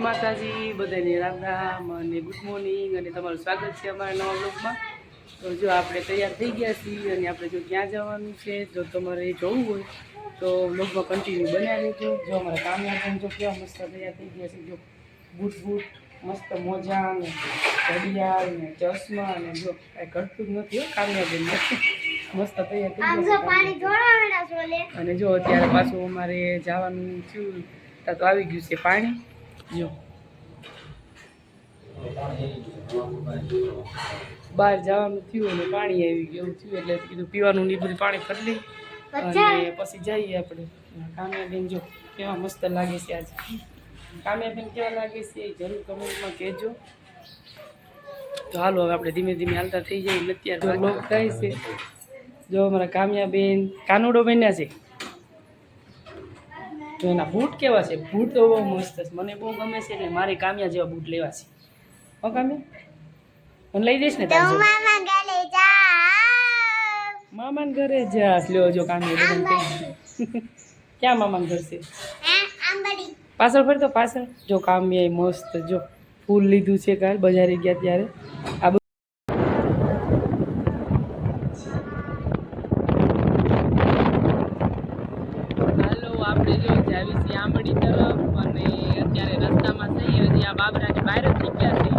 માતાજી બધાને રામ રામ અને ગુડ મોર્નિંગ અને તમારું સ્વાગત છે અમારા નવા બ્લોગમાં તો જો આપણે તૈયાર થઈ ગયા છીએ અને આપણે જો ક્યાં જવાનું છે જો તમારે જોવું હોય તો બ્લોગમાં કન્ટિન્યુ બનાવી લેજો જો અમારા કામના જો કેવા મસ્ત તૈયાર થઈ ગયા છે જો બૂટ બૂટ મસ્ત મોજા ને ઘડિયાળ ને ચશ્મા ને જો કાંઈ ઘટતું જ નથી હો કામયાબેન મસ્ત તૈયાર છે અને જો અત્યારે પાછું અમારે જવાનું થયું ત્યાં તો આવી ગયું છે પાણી. જો. બહાર જવાનું થયું અને પાણી આવી ગયું એવું થયું એટલે કીધું પીવાનું ને બધું પાણી ફરી અને પછી જઈએ આપણે. કામ્યાબેન જો કેવા મસ્ત લાગે છે આજે. કામ્યાબેન કેવા લાગે છે એ જરૂર કમેન્ટમાં કહેજો. તો હાલો હવે આપણે ધીમે ધીમે હાલતા થઈ જઈએ અત્યારે. લોક થાય છે જો અમારા કામ્યાબેન કાનુડો બન્યા છે. તો એના બૂટ કેવા છે? બૂટ તો બહુ મસ્ત છે. મને બહુ ગમે છે એટલે મારે કામ્યા જેવા બૂટ લેવા છે. હો કામ્યા? મને લઈ દઈશ ને જા. મામાને ઘરે જાસ લ્યો જો કામ્યા ક્યાં મામાને ઘર છે? હે પાછળ ફરતો પાછળ? જો કામ્યા મસ્ત જો ફૂલ લીધું છે કાલ બજારે ગયા ત્યારે. આ બધું હાલો આપણે જો જાવી છીએ આંબડી તરફ અને અત્યારે રસ્તામાં થઈ હજી આ બાબરાની બહાર જ થઈ ગયા છે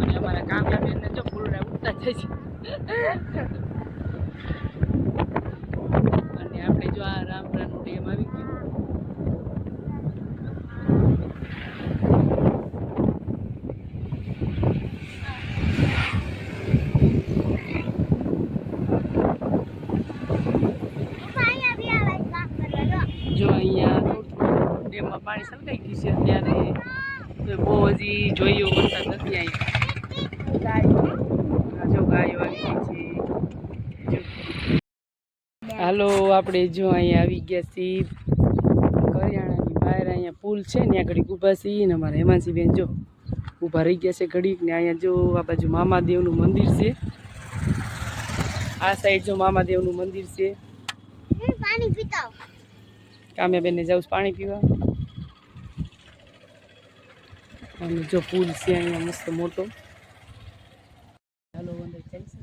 અને અમારા કામયાબેનને જો ફૂલડા ઉડતા થાય છે અને આપણે જો આ રામપરાનું ડેમ આવી ગયું પાણી આવી આવે કામ કરવા જો અહીંયા થોડું થોડું ડેમમાં પાણી છલકાઈ ગયું છે અત્યારે હજી જોયું વરસાદ નથી અહીંયા આ જો ગાયો આવી છે. હાલો આપણે જો અહીંયા આવી ગયા છીએ. કરિયાણાની બહાર અહીંયા પુલ છે ને ઘડીક ઊભા છીએ ને અમારા હેમાંસીબેન જો ઊભા રહી ગયા છે ઘડીક ને અહીંયા જો આ બાજુ મામાદેવનું મંદિર છે. આ સાઈડ જો મામાદેવનું મંદિર છે. પાણી પીતો કામ્યાબેનને જાઉં પાણી પીવા. અને જો પુલ છે અહીંયા મસ્ત મોટો. ચાલો અંદર જઈ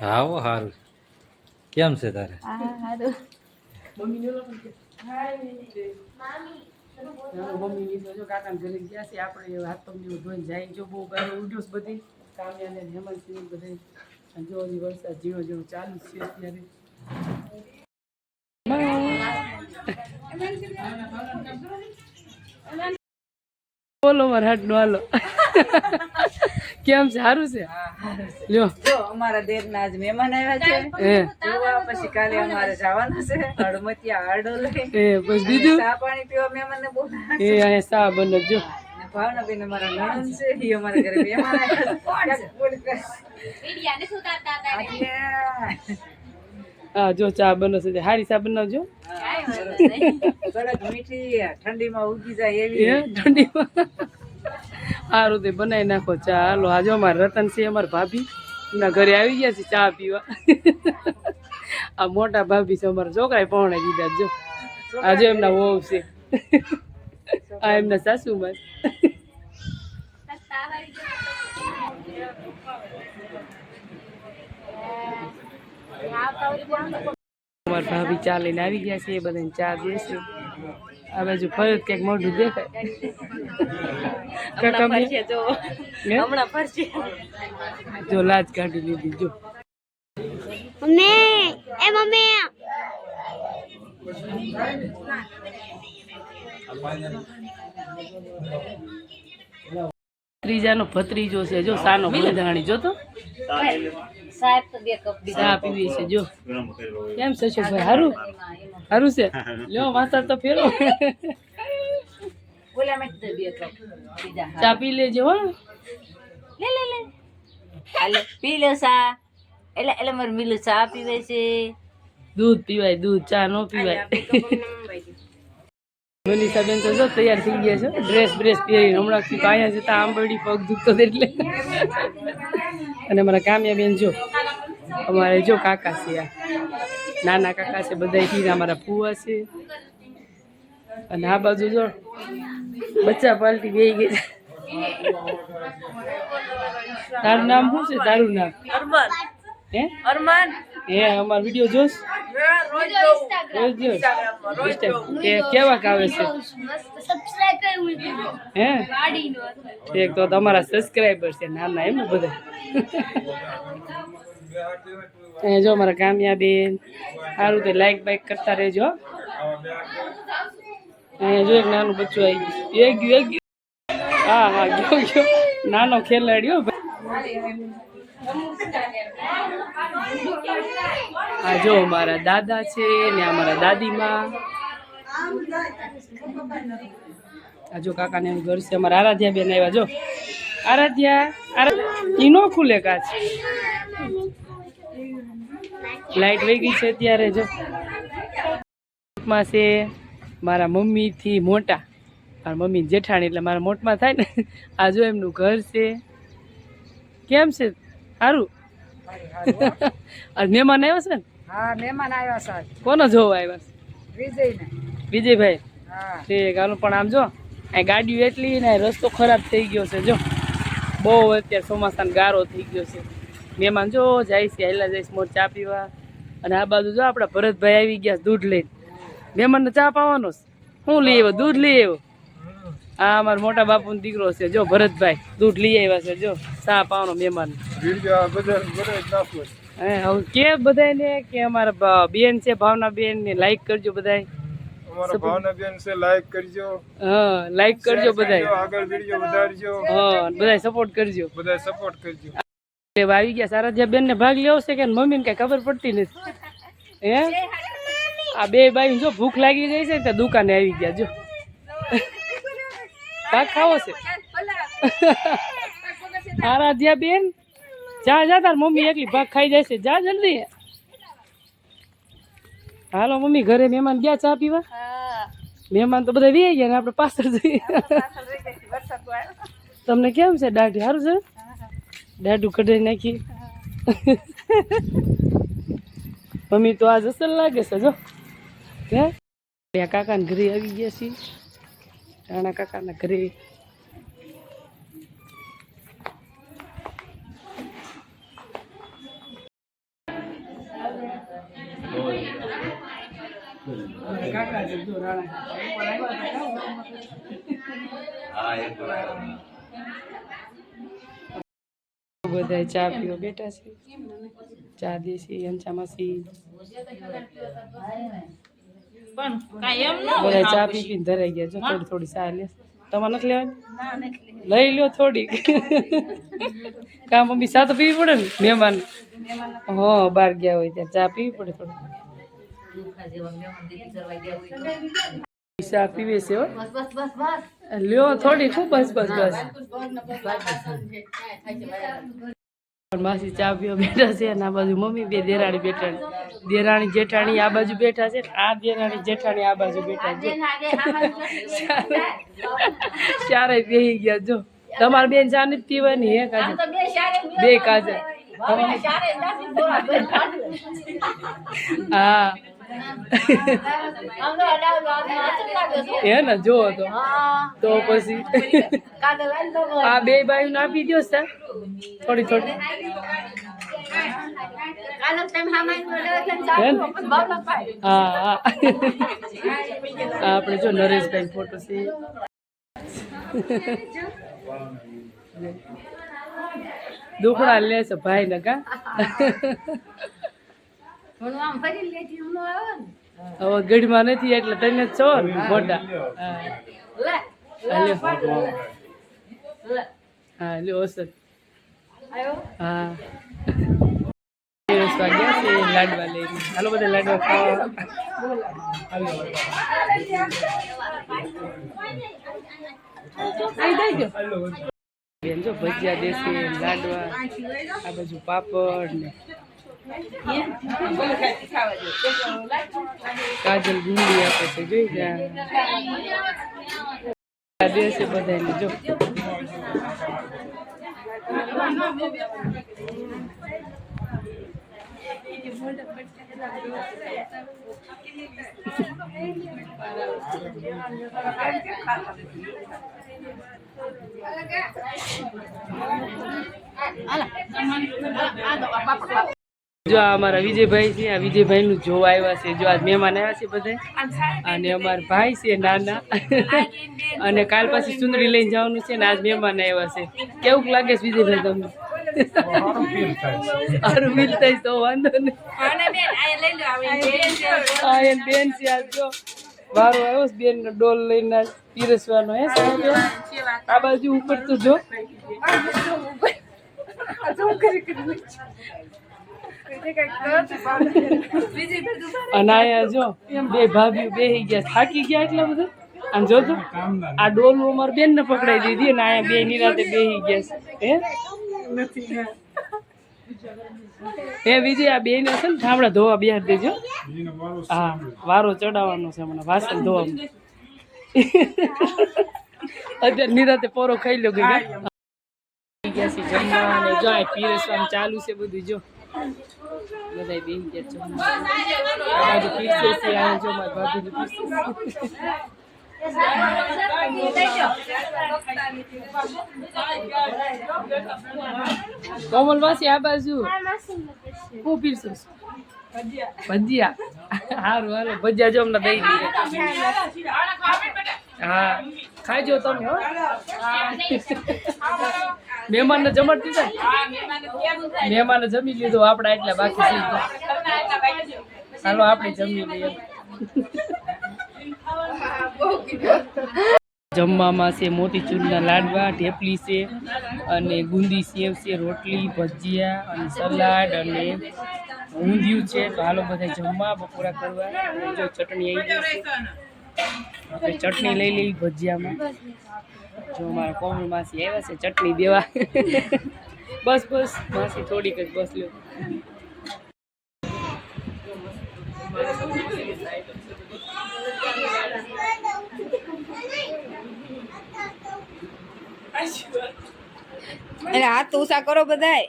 હો સારું કેમ છે તારે? મમ્મી ને લોકો કે હાય મમ્મી ની તો જો કાકા ઘરે ગયા છે, આપણે હાથ જેવું ધોઈને જાય જો બહુ ગારો ઉડ્યો બધી કામ્યા ને હેમંત સિંહ બધે જો હજી વરસાદ જીવો જેવો ચાલુ છે અત્યારે. બોલો મારા નો હાલો. કેમ છે? સારું છે? લ્યો. અમારા અમારા દેરના આજ મહેમાન આવ્યા છે. હે જોવા પછી કાલે અમારે જવાનું છે. હળમતિયા હાડો લઈ. એ બસ બીજું? ચા પાણી પીવા મહેમાન ને બોલા એ અહીંયા સા બને જો. ભાવનાબેન અમારા નણંદ છે. એ અમારા ઘરે મહેમાન આવ્યા છે. હા જો ચા બનો છે હારી ચા બનાવજો. ઠંડીમાં ઉગી જાય એવી ઠંડીમાં. સારું તે બનાવી નાખો ચા. હાલો આજે અમારે રતન છે, અમારા ભાભી. એમના ઘરે આવી ગયા છે ચા પીવા. આ મોટા ભાભી છે, અમારા છોકરાએ પહોંચાડી દીધા જો. આજે એમના વહુ છે. આ એમના સાસુમાં અમારા ભાભી ચા લઈને આવી ગયા છે, એ બધાને ચા દેશે આ બાજુ ફરજ કંઈક મોઢું દેખાય. ફરશે જો. લાજ કાઢી લીધી જો. મમ્મી એ મમ્મી ત્રીજાનો ભત્રીજો છે જો સાનો બંધાણી જો તો. સાહેબ તો બે કપ ચા પીવી છે જો. કેમ છે ભાઈ હારું? હારું છે લ્યો માથા તો ફેરો. બોલ્યા મેં કીધું બે કપ ચા પી લેજો હો. લે લે લે. હાલે પી લે સા એટલે એટલે મારે મિલું ચા પીવે છે. દૂધ પીવાય દૂધ. ચા નો પીવાય. મનીષાબેન તો જો તૈયાર થઈ ગયા છે ડ્રેસ બ્રેસ પહેરીને. હમણાંથી તો અહીંયા જતા આંબરડી પગ દુખતો એટલે. અને અમારા કામ્યાબેન જો અમારે જો કાકા છે આ. નાના કાકા છે બધા હીરા અમારા ફુવા છે. અને આ બાજુ જો બચ્ચા પાલટી બે ગઈ. તારું નામ શું છે? તારું નામ? અરમાન. હે? અરમાન. હે અમારો વીડિયો જોશ? રોજ જોશ કે કેવાક છે? હે એક તો તમારા સબસ્ક્રાઈબર છે નાના એમ બધા? અહીંયા જો અમારા કામયાબેન સારું તે લાઈક બાઈક કરતા રહેજો અહીંયા જો એક નાનું બચ્ચું આવી ગયું એક ગયું એક હા હા ગયો ગયો. નાનો ખેલાડ્યો આ જો અમારા દાદા છે ને અમારા દાદીમાં. આ જો કાકાને એનું ઘર છે. અમારા આરાધ્યા બેન આવ્યા. જો. આરાધ્યા આરાધ્યા. ઈનો ખુલે કાચ. લાઈટ વહી ગઈ છે અત્યારે, જો. માં છે મારા મમ્મીથી મોટા. મારા મમ્મી જેઠાણી એટલે મારા મોટમાં થાય ને. આ જો એમનું ઘર છે. કેમ છે? સારું આ મહેમાન આવ્યો છે ને? હા મહેમાન આવ્યા સર કોનો જોવા આવ્યા છે? વિજયને. વિજયભાઈ. હા. ઠીક હાલો પણ આમ જો આ ગાડીઓ એટલી ને રસ્તો ખરાબ થઈ ગયો છે જો. બહુ અત્યારે ચોમાસાનો ગારો થઈ ગયો છે. મહેમાન જો જાય છે હેલા જઈશ મોર ચા પીવા. અને આ બાજુ જો આપણા ભરતભાઈ આવી ગયા દૂધ લઈને. મહેમાનને ચા પાવાનો છે. શું લઈ આવ્યો દૂધ લઈ આવ્યો. આ અમારા મોટા બાપુનો દીકરો છે જો ભરતભાઈ દૂધ લઈ આવ્યા છે જો સા પાવનો મહેમાન. કે બધાને કે અમારા બેન છે ભાવના બેન ને લાઈક કરજો બધાય. છે લાઈક કરજો. હા લાઈક કરજો બધાય. આગળ વીડિયો વધારજો. હા બધાય સપોર્ટ કરજો. બધા સપોર્ટ કરજો. આવી ગયા સારા બેન ને ભાગ લેવો છે કે મમ્મીને કઈ ખબર પડતી નથી. હે? આ બે બાઈ જો ભૂખ લાગી જાય છે તો દુકાને આવી ગયા જો. ભાગ ખાવો છે. આરાધ્યા બેન જા જા તાર મમ્મી એકલી ભાગ ખાઈ જાય છે. જા જલ્દી. હાલો મમ્મી ઘરે મહેમાન ગયા ચા પીવા? મહેમાન તો બધા વી ગયા ને આપણે પાછળ જઈએ. તમને કેમ છે દાઢી? સારું છે? દાઢું કઢાઈ નાખી. મમ્મી તો આજ અસર લાગે છે જો. હે? કાકાના ઘરે આવી ગયા છીએ. રાણા કાકાના ઘરે કાકા છે જો રાણા બધા ચા પીવા બેઠા છે ચા દેશી અંચા માસી બધા ચા પી પીને ધરાઈ ગયા જો થોડી થોડી ચા લે. તમારે નથી લેવાની? લઈ લ્યો થોડી. કાં મમ્મી ચા તો પીવી પડે ને? મહેમાન. હો બહાર ગયા હોય ત્યાં ચા પીવી પડે થોડી. ચા પીવે છે હો. બસ બસ બસ બસ. લ્યો થોડી ખૂબ બસ બસ બસ. માસી ચા પીવા બેઠા છે અને આ બાજુ મમ્મી બે દેરાણી બેઠા દેરાણી જેઠાણી આ બાજુ બેઠા છે આ દેરાણી જેઠાણી આ બાજુ બેઠા છે. ચારે બેહી ગયા જો. તમારે બેન ચા નથી પીવાની હે કાજે બે કાજે હા. હે ને જો તો તો પછી આ બે બાયું આપી દો સર થોડી થોડી. આપણે જો નરેશભાઈ ફોટો છે. દુખડા લે છે ભાઈ નકા હવે ગઢમાં નથી એટલે તને ચોર છો મોટા. હા. લ્યો ઓસર હા. લાડવા લઈને. હાલો બધા લાડવા ખાવા. બેન જો ભજીયા દેશે લાડવા આ બાજુ પાપડ ને કાજલ ગુંડી આપે છે જોઈ ગયા દેશે બધાને જો. જો આ અમારા વિજયભાઈ છે, આ વિજયભાઈ નું જોવા આવ્યા છે, જો આજ મહેમાન આવ્યા છે બધા. અને અમારા ભાઈ છે, નાના. અને કાલ પાછી ચુંદડી લઈને જવાનું છે ને આજ મહેમાન આવ્યા છે. કેવું લાગે છે વિજયભાઈ તમને? સારું થાય તો વાંધો નહીં. બેન છે આજ, જો. વારો આવ્યો બેન ડોલ લઈને પીરસવાનો, હે સાહેબ આ બાજુ ઉપર તો જો. અને આયા જો બે ભાભીઓ બેહી ગયા થાકી ગયા એટલા બધા? આમ જો તો આ ડોલું અમાર બેન ને પકડાઈ દીધી અને આયા બે નિરાતે બેહી ગયા હે? હે વિજય આ બેન છે ને ઠામડા ધોવા બેહાર દેજો. હા વારો ચડાવવાનો છે મને વાસણ ધોવા અત્યારે નિરાતે પોરો ખાઈ લો ગઈ ગયા છે જમવા જો પીરસવાનું ચાલુ છે બધું જો. બધા બેસી ગયા જમવા આ બાજુ પીરસે છે આ જો મારી ભાભીને પીરસે છે. કોમલ માસી આ બાજુ? હું પીરસો? ભજીયા. હારું હાલો ભજીયા જો અમને દઈ દીધા હા ખાજો તમે, હો. મહેમાન ને જમટ દીધા? મહેમાન જમી લીધું આપડા એટલે બાકી છે ચાલો આપણે જમી લઈએ. જમવામાં છે મોતીચૂરના લાડવા, ઢેપલી છે અને ગુંદી સેવ છે, રોટલી, ભજીયા અને સલાડ અને ઊંધિયું છે. તો હાલો બધા જમવા, બપોરા કરવા. ચટણી આવી ગઈ આપણે ચટણી લઈ લઈ ભજીયામાં. જો મારા કોમલ માસી આવ્યા છે ચટણી દેવા. બસ બસ માસી થોડીક જ બસ લ્યો. એટલે હાથ ઉષા કરો બધાય.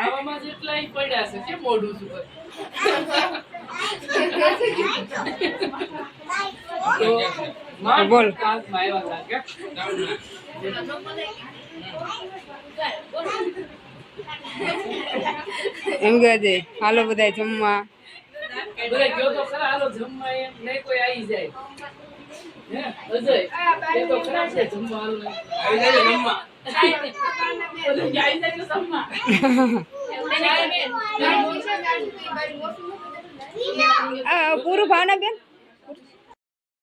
આવામાં જેટલા પડ્યા છે કેમ મોઢું છું બોલ. એમ કહે છે હાલો બધા જમવા જમવા પૂરું ભાવના બેન?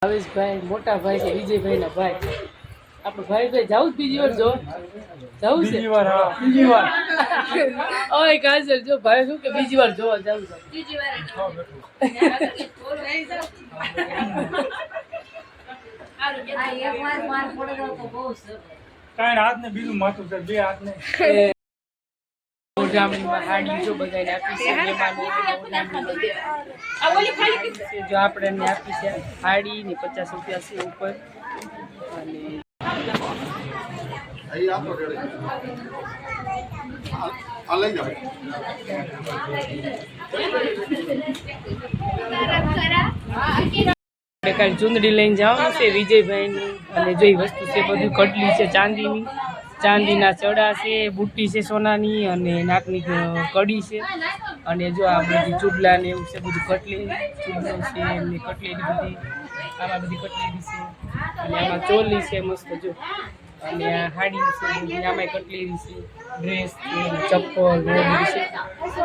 ભાવેશભાઈ મોટા ભાઈ છે વિજયભાઈ ના ભાઈ. આપડે ભાઈ ભાઈ જાવ બીજી વાર જો. જાવું છે? વાર હા બીજી વાર. ઓય કાજલ જો ભાઈ શું કે બીજી વાર જોવા જાવું છે? કાંઈ હાથ ને બીજું માથું છે બે હાથ ને ઓઢામણીમાં હાડી જો બધાને આપી છે. જો આપણે એમને આપી છે હાડી ને પચાસ રૂપિયા છે ઉપર. અને ચૂંદડી ચુંદડી લઈને જવાનું છે વિજયભાઈની અને જો વસ્તુ છે બધું કટલી છે ચાંદીની. ચાંદીના ચડા છે, બુટ્ટી છે સોનાની અને નાકની કડી છે. અને જો આ બધી ચૂડલા ને એવું છે, બધું કટલી ચૂડલો છે, એમની કટલેરી બધી, આમાં બધી કટલેરી છે. અને આમાં ચોલી છે મસ્ત, જો. અને આ હાડી છે આમાં કટલેરી છે. ડ્રેસ ચપ્પલ છે.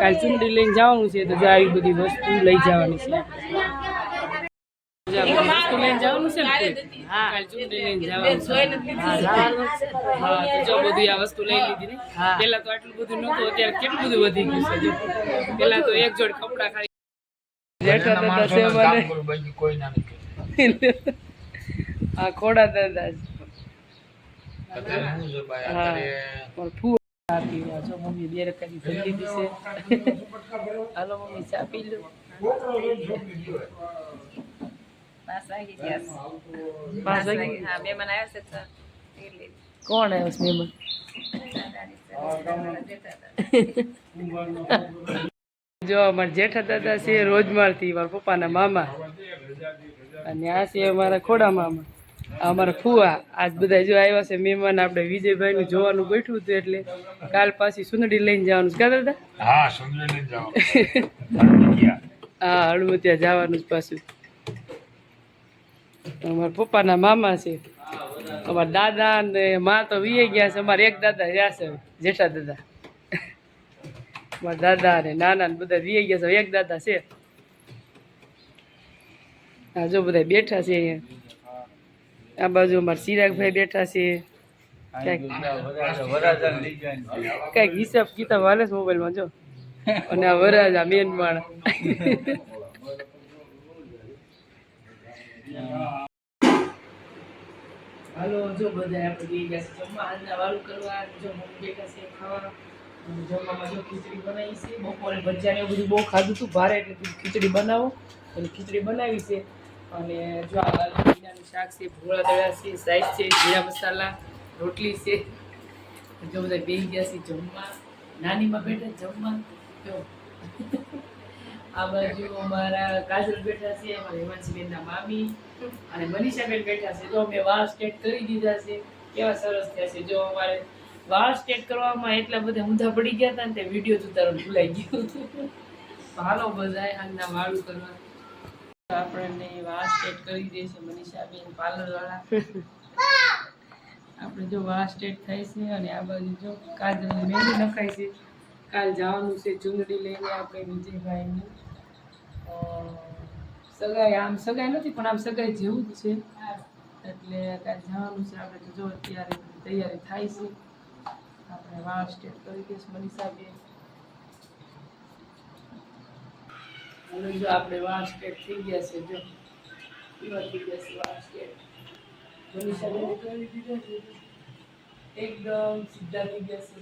કાલે ચુંદડી લઈને જવાનું છે, તો જો આવી બધી વસ્તુ લઈ જવાની છે. લઈને જવાનું છે ને તે? ચૂંટણી લઈને જવાનું હા. તો જો બધી આ વસ્તુ લઈ લીધી ને. પેલા તો આટલું બધું નતું અત્યારે કેટલું બધું વધી ગયું છે પેલા તો એક જોડ કપડા ખાલી આ ખોડા દાદા. ચા પીવા જો મમ્મી બે રકાની ભરી લીધી છે. હાલો મમ્મી ચા પી લો. કોણ આવ્યો છે મહેમાન જો અમારા જેઠા દાદા છે રોજમાળથી મારા પપ્પાના મામા અને આ છે અમારા ખોડા મામા અમારા ફુવા આજ બધા જો આવ્યા છે મહેમાન આપણે વિજયભાઈનું જોવાનું બેઠું હતું એટલે કાલ પાછી સુંદડી લઈને જવાનું છે કા દાદા હા સુંદડી લઈને જવાનું હા હળવતિયા જવાનું જ પાછું અમારા પપ્પાના મામા છે. અમારા દાદા ને મા તો વીએ ગયા છે. અમારા એક દાદા રહ્યા છે જેઠા દાદા. મારા દાદા ને નાના બધા વીએ ગયા છે. એક દાદા છે. હા જો બધા બેઠા છે આ બાજુ અમારા ચિરાગભાઈ બેઠા છે. કંઈક હિસાબ કિતાબ હાલે મોબાઈલમાં જો. અને આ વરાજા મેન માણ હાલો, જો બધા આપણે બે ગયા છે જમવા. આજના વાળું કરવા, જો મમ્મી બેઠા છે ખાવા. અને જમવામાં જો ખીચડી બનાવી છે. બપોરે ભજીયાને એવું બધું બહુ ખાધું હતું ભારે, એટલે ખીચડી બનાવો. એટલે ખીચડી બનાવી છે. અને જો આ ભીંડાનું શાક છે ભોળા દળા છે સાઈડ છે, જીરા મસાલા, રોટલી છે. જો બધા બેસી ગયા છે જમવા. નાનીમાં બેઠા જમવા. જો. આ બાજુ અમારા કાજલ બેઠા છે, અમારા હેમાંશીબેનના મામી અને મનીષાબેન બેઠા છે. જો અમે વાળ સ્ટેટ કરી દીધા છે, કેવા સરસ થયા છે. જો અમારે વાળ સ્ટેટ કરવામાં એટલા બધા ઊંધા પડી ગયા હતા ને તે વીડિયો ઉતારવાનું ભૂલાઈ ગયું. તો હાલો બધાય આજના વાળું કરવા આપણને વાળ સ્ટેટ કરી દે છે મનીષાબેન પાર્લર વાળા આપણે જો વાળ સ્ટેટ થાય છે અને આ બાજુ જો કાજલ મહેંદી નખાય છે. કાલ જવાનું છે ચુંદડી લઈને આપણે વિજયભાઈની. સગાઈ, આમ સગાઈ નથી, પણ આમ સગાઈ જેવું જ છે. એટલે કાંઈ જવાનું છે. આપણે તો જો અત્યારે તૈયારી થાય છે. આપણે વાળ સ્ટેટ કરી દઈશ મનીષાબેન. અને જો આપણે વાળ સ્ટેટ થઈ ગયા છે, જો. ગયા છે વાળ એકદમ સીધા થઈ ગયા છે.